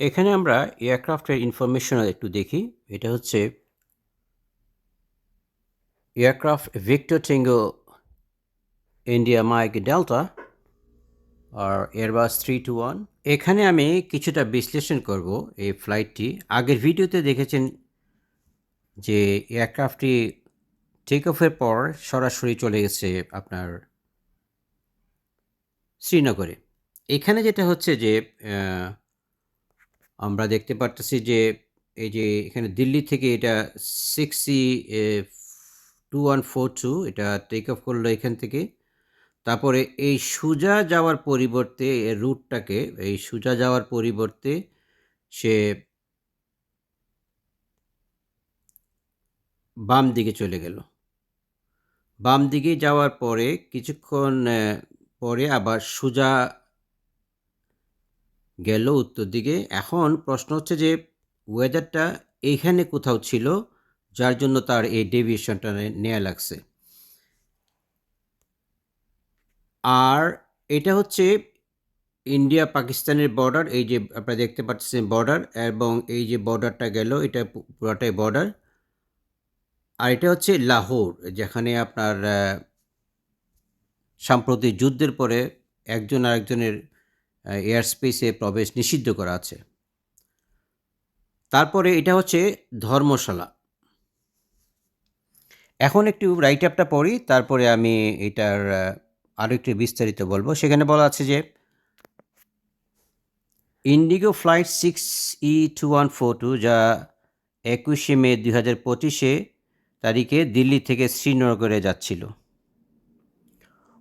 এখানে আমরা এয়ারক্রাফটের ইনফরমেশন একটু দেখি। এটা হচ্ছে aircraft Victor Tango, India Mike Delta, আর এয়ারবাস থ্রি টু ওয়ান এখানে আমি কিছুটা বিশ্লেষণ করব এই ফ্লাইটটি আগের ভিডিওতে দেখেছেন যে এয়ারক্রাফটটি টেক অফের পর সরাসরি চলে গেছে আপনার শ্রীনগরে। এখানে যেটা হচ্ছে যে আমরা দেখতে পারতেছি যে এই যে এখানে দিল্লি থেকে এটা six two one four two এটা টেক অফ করল এখান থেকে। তারপরে এই সুজা যাওয়ার পরিবর্তে রুটটাকে এই সুজা যাওয়ার পরিবর্তে সে বাম দিকে চলে গেল। বাম দিকে যাওয়ার পরে কিছুক্ষণ পরে আবার সোজা গেল উত্তর দিকে। এখন প্রশ্ন হচ্ছে যে ওয়েদারটা এইখানে কোথাও ছিল, যার জন্য তার এই ডেভিয়েশনটা নেওয়া লাগছে। আর এটা হচ্ছে ইন্ডিয়া পাকিস্তানের বর্ডার এই যে আপনারা দেখতে পাচ্ছেন বর্ডার এবং এই যে বর্ডারটা গেল, এটা পুরাটাই বর্ডার আর এটা হচ্ছে লাহোর, যেখানে আপনার সাম্প্রতিক যুদ্ধের পরে একজন আরেকজনের এয়ার স্পেসে প্রবেশ নিষিদ্ধ করা আছে। তারপরে এটা হচ্ছে ধর্মশালা। এখন একটু রাইট আপটা পড়ি তারপরে আমি এটার আহ, আরও একটু বিস্তারিত বলব। সেখানে বলা আছে যে IndiGo flight six E two one four two যা একুশে মে দুই হাজার পঁচিশে তারিখে দিল্লি থেকে শ্রীনগরে যাচ্ছিল।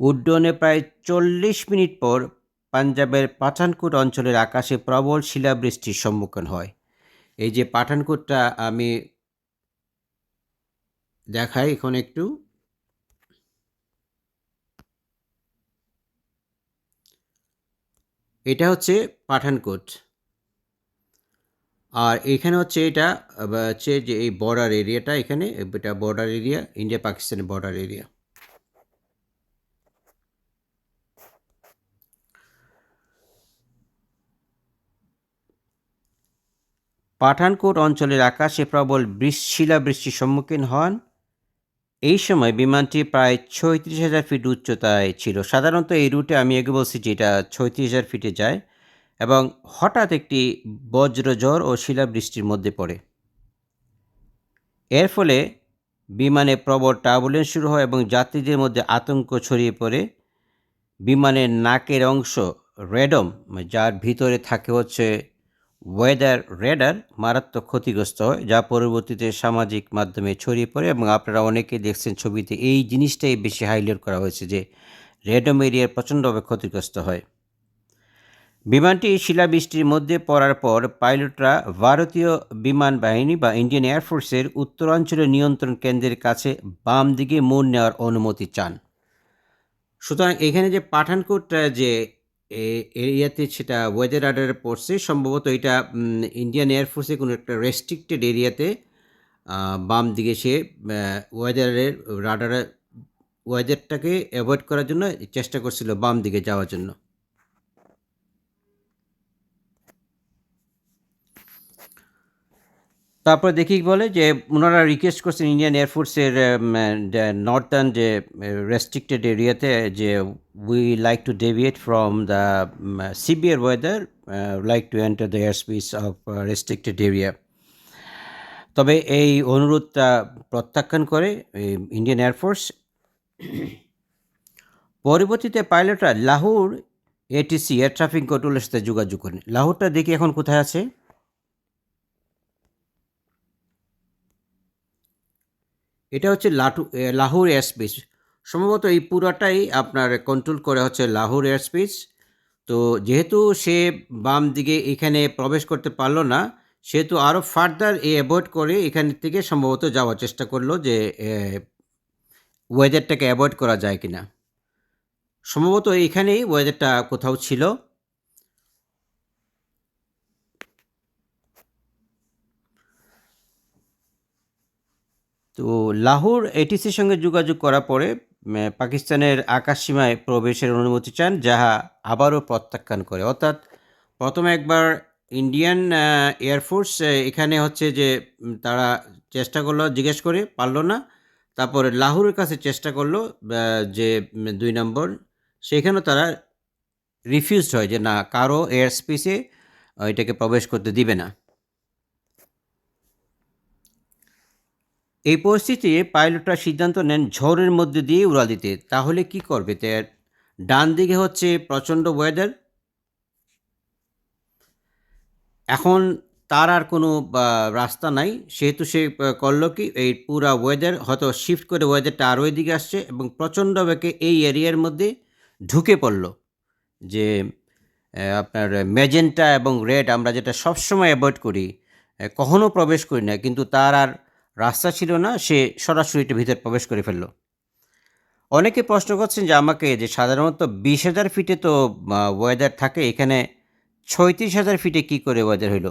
উড্ডয়নে প্রায় চল্লিশ মিনিট পর পাঞ্জাবের পাঠানকোট অঞ্চলের আকাশে প্রবল শিলাবৃষ্টির সম্মুখীন হয়। এই যে পাঠানকোটটা আমি দেখাই এখন একটু। এটা হচ্ছে পাঠানকোট। আর এখানে হচ্ছে এটা হচ্ছে যে এই বর্ডার এরিয়াটা এখানে, এটা বর্ডার এরিয়া ইন্ডিয়া পাকিস্তানের বর্ডার এরিয়া পাঠানকোট অঞ্চলের আকাশে প্রবল বৃষ- শিলাবৃষ্টির সম্মুখীন হন। এই সময় বিমানটি প্রায় ছয়ত্রিশ হাজার ফিট উচ্চতায় ছিল। সাধারণত এই রুটে আমি আগে বলছি যে এটা ছয়ত্রিশ হাজার ফিটে যায় এবং হঠাৎ একটি বজ্রঝড় ও শিলাবৃষ্টির মধ্যে পড়ে। এর ফলে বিমানে প্রবল টার্বুলেন্স শুরু হয় এবং যাত্রীদের মধ্যে আতঙ্ক ছড়িয়ে পড়ে। বিমানের নাকের অংশ রেডম, যার ভিতরে থাকে হচ্ছে ওয়েদার রেডার মারাত্মক ক্ষতিগ্রস্ত হয় যা পরবর্তীতে সামাজিক মাধ্যমে ছড়িয়ে পড়ে এবং আপনারা অনেকে দেখছেন ছবিতে এই জিনিসটাই বেশি হাইলাইট করা হয়েছে যে রেডম এরিয়ার প্রচণ্ডভাবে ক্ষতিগ্রস্ত হয়। বিমানটি শিলাবৃষ্টির মধ্যে পড়ার পর পাইলটরা ভারতীয় বিমান বাহিনী বা ইন্ডিয়ান এয়ারফোর্সের উত্তরাঞ্চলের নিয়ন্ত্রণ কেন্দ্রের কাছে বাম দিকে মোড় নেওয়ার অনুমতি চান। সুতরাং এখানে যে পাঠানকোটটা যে এরিয়াতে সেটা ওয়েদার রাডারে পড়ছে। সম্ভবত এটা ইন্ডিয়ান এয়ারফোর্সে কোনো একটা রেস্ট্রিক্টেড এরিয়াতে বাম দিকে সে ওয়েদারের রাডারে ওয়েদারটাকে অ্যাভয়েড করার জন্য চেষ্টা করছিল বাম দিকে যাওয়ার জন্য। তারপর দেখি বলে যে ওনারা রিকোয়েস্ট করছেন ইন্ডিয়ান এয়ারফোর্সের নর্থার্ন যে রেস্ট্রিক্টেড এরিয়াতে যে we like to deviate from the severe weather like to enter the air space of restricted area তবে এই অনুরোধটা প্রত্যাখ্যান করে ইন্ডিয়ান এয়ারফোর্স পরবর্তীতে পাইলটরা লাহোর এটিসি এয়ার ট্রাফিক কন্ট্রোলের সাথে যোগাযোগ করেন। লাহোরটা দেখি এখন কোথায় আছে? এটা হচ্ছে লাটু লাহোর এয়ার স্পেস সম্ভবত এই পুরাটাই আপনার কন্ট্রোল করে হচ্ছে লাহোর এয়ার স্পেস তো যেহেতু সে বাম দিকে এখানে প্রবেশ করতে পারল না, সেহেতু আরও ফার্দার এ অ্যাভয়েড করে এখান থেকে সম্ভবত যাওয়ার চেষ্টা করল যে ওয়েদারটাকে অ্যাভয়েড করা যায় কিনা। সম্ভবত এখানেই ওয়েদারটা কোথাও ছিল। তো লাহোর এটিসির সঙ্গে যোগাযোগ করার পরে পাকিস্তানের আকাশসীমায় প্রবেশের অনুমতি চান, যাহা আবারও প্রত্যাখ্যান করে। অর্থাৎ প্রথমে একবার ইন্ডিয়ান এয়ারফোর্স এখানে হচ্ছে যে তারা চেষ্টা করল, জিজ্ঞেস করে, পারল না। তারপরে লাহোরের কাছে চেষ্টা করল যে দুই নম্বর, সেখানেও তারা রিফিউজড হয় যে, না কারও এয়ার স্পেসে এটাকে প্রবেশ করতে দিবে না। এই পরিস্থিতিতে পাইলটরা সিদ্ধান্ত নেন ঝড়ের মধ্যে দিয়ে উড়াল দিতে। তাহলে কি করবে তার? ডান দিকে হচ্ছে প্রচণ্ড ওয়েদার এখন তার আর কোনো রাস্তা নাই। সেহেতু সে করল কি এই পুরা ওয়েদার হয়তো শিফট করে ওয়েদারটা আরও এদিকে আসছে এবং প্রচণ্ড বেগে এই এরিয়ার মধ্যে ঢুকে পড়ল। যে আপনার ম্যাজেন্টা এবং রেড আমরা যেটা সবসময় অ্যাভয়েড করি আহ, কখনো প্রবেশ করি না। কিন্তু তার আর রাস্তা ছিল না, সে সরাসরি এটা ভিতরে প্রবেশ করে ফেলল। অনেকে প্রশ্ন করছেন যে আমাকে যে সাধারণত বিশ হাজার ফিটে তো ওয়েদার থাকে, এখানে ছয়ত্রিশ হাজার ফিটে কী করে ওয়েদার হইল?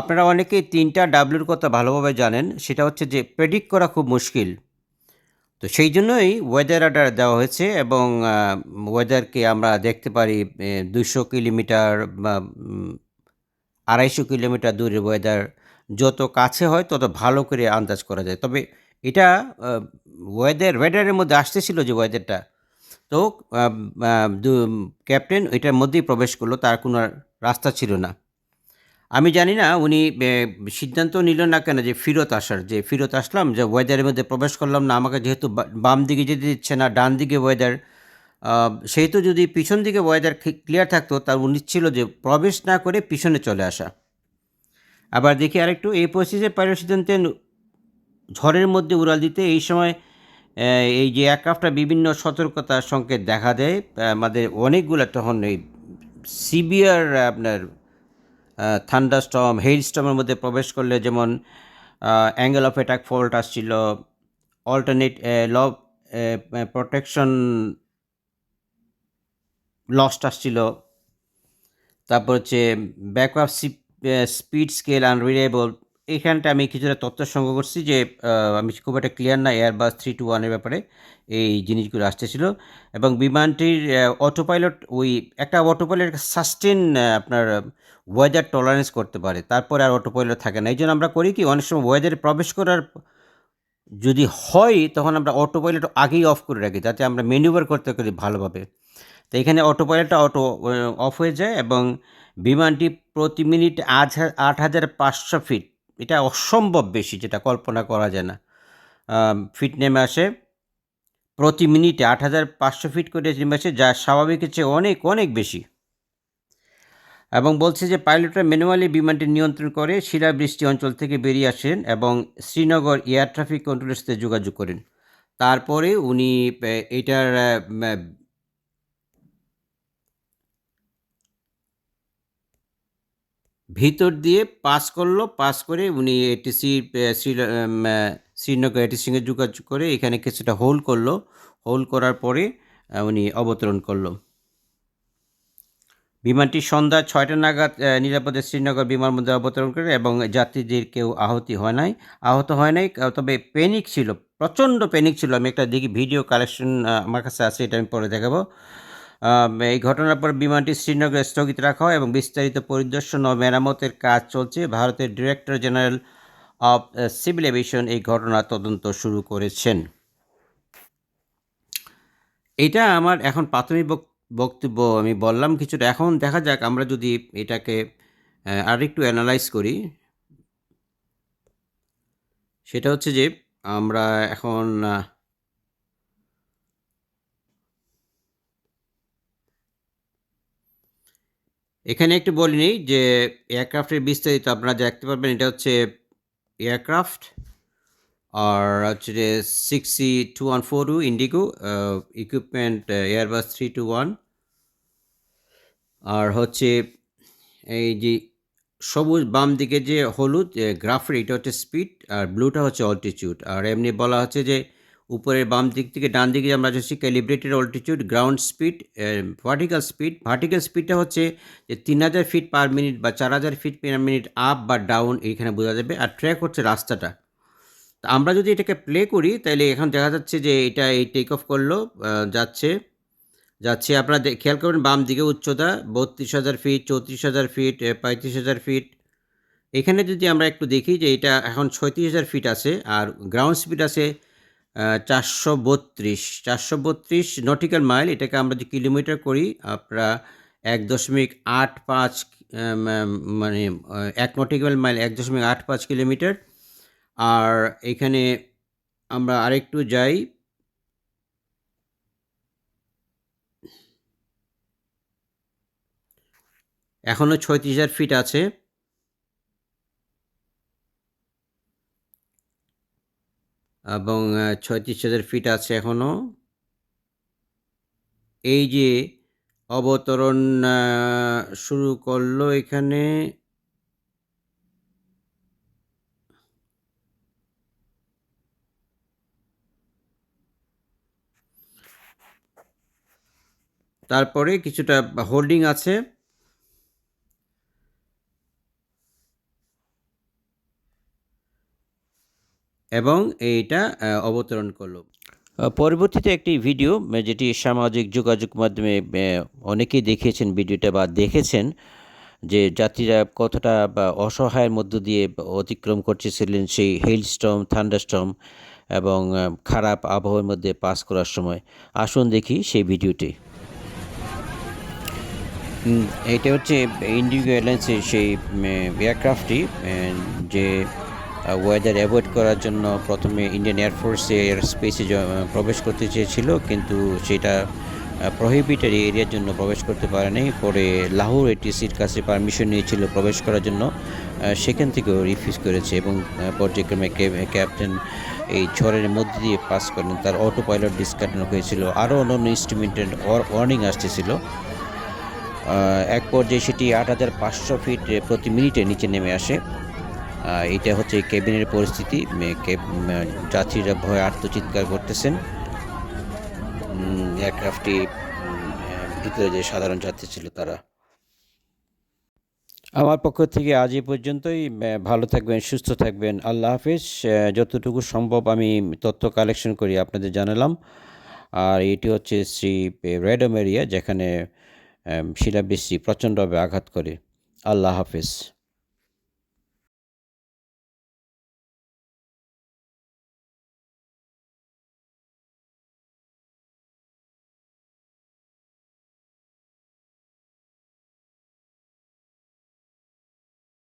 আপনারা অনেকেই তিনটা ডাব্লিউর কথা ভালোভাবে জানেন, সেটা হচ্ছে যে প্রেডিক্ট করা খুব মুশকিল। তো সেই জন্যই ওয়েদার অর্ডার দেওয়া হয়েছে এবং ওয়েদারকে আমরা দেখতে পারি দুশো কিলোমিটার বা আড়াইশো কিলোমিটার দূরের ওয়েদার যত কাছে হয় তত ভালো করে আন্দাজ করা যায়। তবে এটা ওয়েদার ওয়েদারের মধ্যে আসতেছিল যে ওয়েদারটা তো ক্যাপ্টেন এটার মধ্যেই প্রবেশ করল, তার কোনো রাস্তা ছিল না। আমি জানি না উনি সিদ্ধান্ত নিল না কেন যে ফিরত আসার, যে ফিরত আসলাম, যে ওয়েদারের মধ্যে প্রবেশ করলাম না, আমাকে যেহেতু বাম দিকে যেতে দিচ্ছে না, ডান দিকে ওয়েদার সেহেতু যদি পিছন দিকে ওয়েদার ক্লিয়ার থাকতো তার উনি ছিল যে প্রবেশ না করে পিছনে চলে আসা। আবার দেখি আরেকটু, এই পরিস্থিতিতে পাইলট সিদ্ধান্তে ঝড়ের মধ্যে উড়াল দিতে এই সময় এই যে এয়ারক্রাফটটা বিভিন্ন সতর্কতার সংকেত দেখা দেয়, আমাদের অনেকগুলো তখন এই সিভিয়ার আপনার থান্ডারস্টর্ম, হেইলস্টর্মের মধ্যে প্রবেশ করলে যেমন অ্যাঙ্গেল অফ অ্যাটাক ফল্ট আসছিল অল্টারনেট ল প্রোটেকশন লস্ট আসছিল, তারপর হচ্ছে ব্যাকআপ স্পিড স্কেল আনরিলেবল এইখানটা আমি কিছুটা তথ্য সংগ্রহ করছি যে আমি খুব একটা ক্লিয়ার না এয়ারবাস থ্রি টু ওয়ানের ব্যাপারে এই জিনিসগুলো আসতেছিল। এবং বিমানটির অটো পাইলট ওই একটা অটো পাইলট সাস্টেন আপনার ওয়েদার টলারেন্স করতে পারে। তারপরে আর অটো পাইলট থাকে না। এই জন্য আমরা করি কি, অনেক সময় ওয়েদারে প্রবেশ করার যদি হয়, তখন আমরা অটো পাইলট আগেই অফ করে রাখি, যাতে আমরা ম্যানুভার করতে পারি ভালোভাবে। তো এখানে অটো পাইলটটা অটো অফ হয়ে যায় এবং বিমানটি প্রতি মিনিট আজ আট হাজার পাঁচশো ফিট। এটা অসম্ভব বেশি, যেটা কল্পনা করা যায় না। ফিট নেমে আসে। প্রতি মিনিটে আট হাজার পাঁচশো ফিট করে নেমে আসে, যা স্বাভাবিকের চেয়ে অনেক অনেক বেশি। এবং বলছে যে পাইলটরা ম্যানুয়ালি বিমানটি নিয়ন্ত্রণ করে, শিলাবৃষ্টি অঞ্চল থেকে বেরিয়ে আসেন এবং শ্রীনগর এয়ার ট্রাফিক কন্ট্রোলের সাথে যোগাযোগ করেন। তারপরে উনি এটার ভিতর দিয়ে পাস করল, পাস করে উনি এটিসি শ্রীনগর এটির সঙ্গে যোগাযোগ করে এখানে কিছুটা হোল্ড করল। হোল্ড করার পরে উনি অবতরণ করল। বিমানটি সন্ধ্যা ছয়টা নাগাদ নিরাপদে শ্রীনগর বিমানবন্দরে অবতরণ করে এবং যাত্রীদের কেউ আহতি হয় নাই, আহত হয় নাই। তবে প্যানিক ছিল, প্রচণ্ড প্যানিক ছিল। আমি একটা দেখি ভিডিও কালেকশন আমার কাছে আছে, এটা আমি পরে দেখাবো। এই ঘটনার পর বিমানটি শ্রীনগরে স্থগিত রাখা হয় এবং বিস্তারিত পরিদর্শন ও মেরামতের কাজ চলছে। ভারতের director general of civil aviation এই ঘটনা তদন্ত শুরু করেছেন। এটা আমার এখন প্রাথমিক বক্তব্য আমি বললাম কিছুটা। এখন দেখা যাক আমরা যদি এটাকে আহ, আরেকটু অ্যানালাইজ করি। সেটা হচ্ছে যে আমরা এখন এখানে একটু বলে নিই যে এয়ারক্রাফটের বিস্তারিত আপনারা দেখতে পারবেন, এটা হচ্ছে এয়ারক্রাফট, আর হচ্ছে যে six C two one four two IndiGo equipment Airbus three two one আর হচ্ছে এই যে সবুজ বাম দিকে যে হলুদ গ্রাফের এটা হচ্ছে স্পিড আর ব্লুটা হচ্ছে অল্টিটিউড আর এমনি বলা হচ্ছে যে উপরের বাম দিক থেকে ডান দিকে আমরা যাচ্ছি calibrated altitude ground speed vertical speed vertical স্পিডটা হচ্ছে যে তিন হাজার ফিট পার মিনিট বা চার হাজার ফিট পার মিনিট আপ বা ডাউন এইখানে বোঝা যাবে। আর ট্র্যাক হচ্ছে রাস্তাটা। তা আমরা যদি এটাকে প্লে করি, তাহলে এখন দেখা যাচ্ছে যে এটা এই টেক অফ করল যাচ্ছে। যাচ্ছে আপনারা খেয়াল করবেন বাম দিকে উচ্চতা বত্রিশ হাজার ফিট চৌত্রিশ হাজার ফিট পঁয়ত্রিশ হাজার ফিট এখানে যদি আমরা একটু দেখি যে এটা এখন ছয়ত্রিশ হাজার ফিট আছে, আর গ্রাউন্ড স্পিড আছে চারশো বত্রিশ। চারশো বত্রিশ নটিক্যাল মাইল, এটাকে আমরা যদি কিলোমিটার করি আপনারা এক দশমিক আট পাঁচ মানে এক নটিক্যাল মাইল, এক দশমিক আট পাঁচ কিলোমিটার। আর এখানে আমরা আরেকটু যাই। এখনও ছয়ত্রিশ হাজার ফিট আছে। এবং ছয়ত্রিশ হাজার ফিট আছে এখনও এই যে অবতরণ শুরু করল এখানে। তারপরে কিছুটা হোল্ডিং আছে। এবং এইটা অবতরণ করল। পরবর্তীতে একটি ভিডিও যেটি সামাজিক যোগাযোগ মাধ্যমে অনেকেই দেখিয়েছেন ভিডিওটা বা দেখেছেন যে যাত্রীরা কতটা বা অসহায়ের মধ্য দিয়ে অতিক্রম করতেছিলেন সেই হেলস্টর্ম থান্ডারস্টর্ম এবং খারাপ আবহাওয়ার মধ্যে পাস করার সময়। আসুন দেখি সেই ভিডিওটি। এইটা হচ্ছে ইন্ডিগো এয়ারলাইন্সের সেই এয়ারক্রাফটটি যে ওয়েদার অ্যাভয়েড করার জন্য প্রথমে ইন্ডিয়ান এয়ারফোর্সে এয়ার স্পেসে প্রবেশ করতে চেয়েছিল, কিন্তু সেটা প্রহিবিটেড এরিয়ার জন্য প্রবেশ করতে পারেনি। পরে লাহোর এটিসির কাছে পারমিশন নিয়েছিল প্রবেশ করার জন্য সেখান থেকেও রিফিউজ করেছে এবং পর্যায়ক্রমে ক্যাপ্টেন এই ঝড়ের মধ্যে দিয়ে পাস করেন। তার অটো পাইলট ডিসকানেক্ট হয়েছিল। আরও অন্যান্য ইনস্ট্রুমেন্টের ওয়ার্নিং আসতেছিল। এক পর্যায়ে সেটি আট হাজার পাঁচশো ফিট প্রতি মিনিটে নিচে নেমে আসে। এটা হচ্ছে কেবিনের পরিস্থিতি। যাত্রীরা ভয়ে আত্মচিৎকার করতেছেন। এয়ারক্রাফটটি ভিতরে যে সাধারণ যাত্রী ছিল তারা। আমার পক্ষ থেকে আজ এই পর্যন্তই। ভালো থাকবেন, সুস্থ থাকবেন। আল্লাহ হাফিজ। যতটুকু সম্ভব আমি তথ্য কালেকশন করি, আপনাদের জানালাম। আর এটি হচ্ছে শ্রী রেডম এরিয়া, যেখানে শিলাবৃষ্টি প্রচণ্ডভাবে আঘাত করে। আল্লাহ হাফিজ।